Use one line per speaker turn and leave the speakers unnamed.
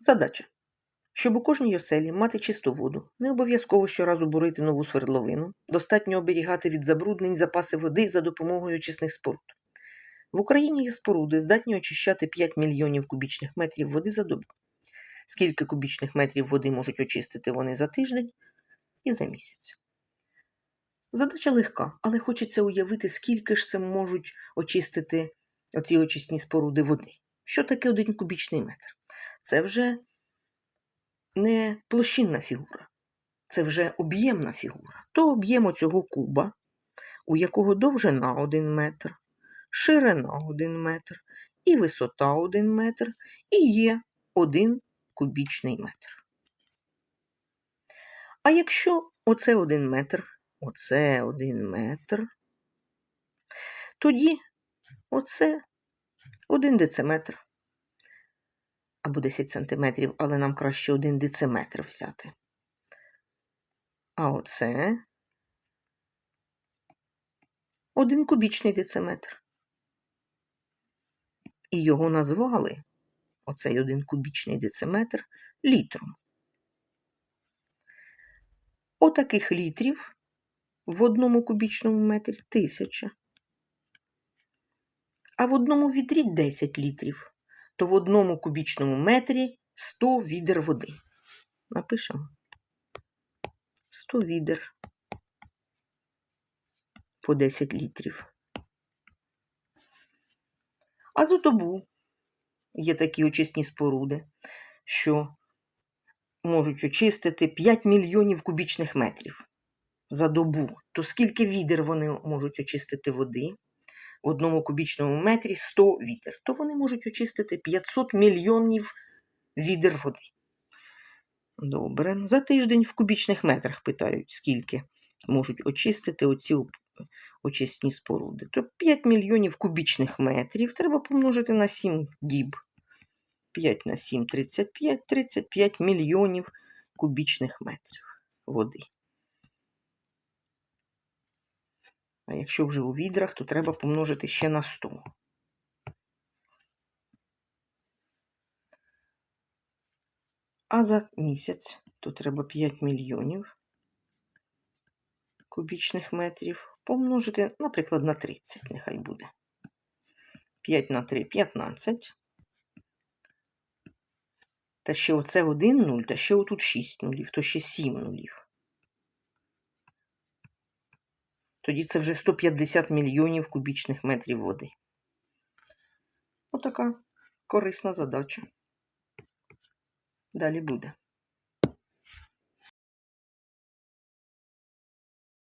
Задача. Щоб у кожній оселі мати чисту воду, не обов'язково щоразу бурити нову свердловину, достатньо оберігати від забруднень запаси води за допомогою очисних споруд. В Україні є споруди, здатні очищати 5 мільйонів кубічних метрів води за добу. Скільки кубічних метрів води можуть очистити вони за тиждень і за місяць? Задача легка, але хочеться уявити, скільки ж це можуть очистити оці очисні споруди води. Що таке один кубічний метр? Це вже не площинна фігура, це вже об'ємна фігура. То об'єм оцього куба, у якого довжина 1 метр, ширина 1 метр і висота 1 метр, і є 1 кубічний метр. А якщо оце 1 метр, оце 1 метр, тоді оце 1 дециметр або 10 сантиметрів, але нам краще 1 дециметр взяти. А оце 1 кубічний дециметр. І його назвали, оцей 1 кубічний дециметр, літром. Отаких літрів в одному кубічному метрі тисяча. А в одному відрі 10 літрів то в одному кубічному метрі 100 відер води. Напишемо 100 відер по 10 літрів. А за добу є такі очисні споруди, що можуть очистити 5 мільйонів кубічних метрів за добу. То скільки відер вони можуть очистити води? В одному кубічному метрі 100 відер, то вони можуть очистити 500 мільйонів відер води. Добре. За тиждень в кубічних метрах питають, скільки можуть очистити оці очисні споруди. То 5 мільйонів кубічних метрів треба помножити на 7 діб. 5 на 7 35, 35 мільйонів кубічних метрів води. А якщо вже у відрах, то треба помножити ще на 100. А за місяць то треба 5 мільйонів кубічних метрів помножити, наприклад, на 30, нехай буде. 5 на 3 15. Та ще оце 1 нуль, та ще отут 6 нулів, то ще 7 нулів. Тоді це вже 150 мільйонів кубічних метрів води. Отака корисна задача. Далі буде.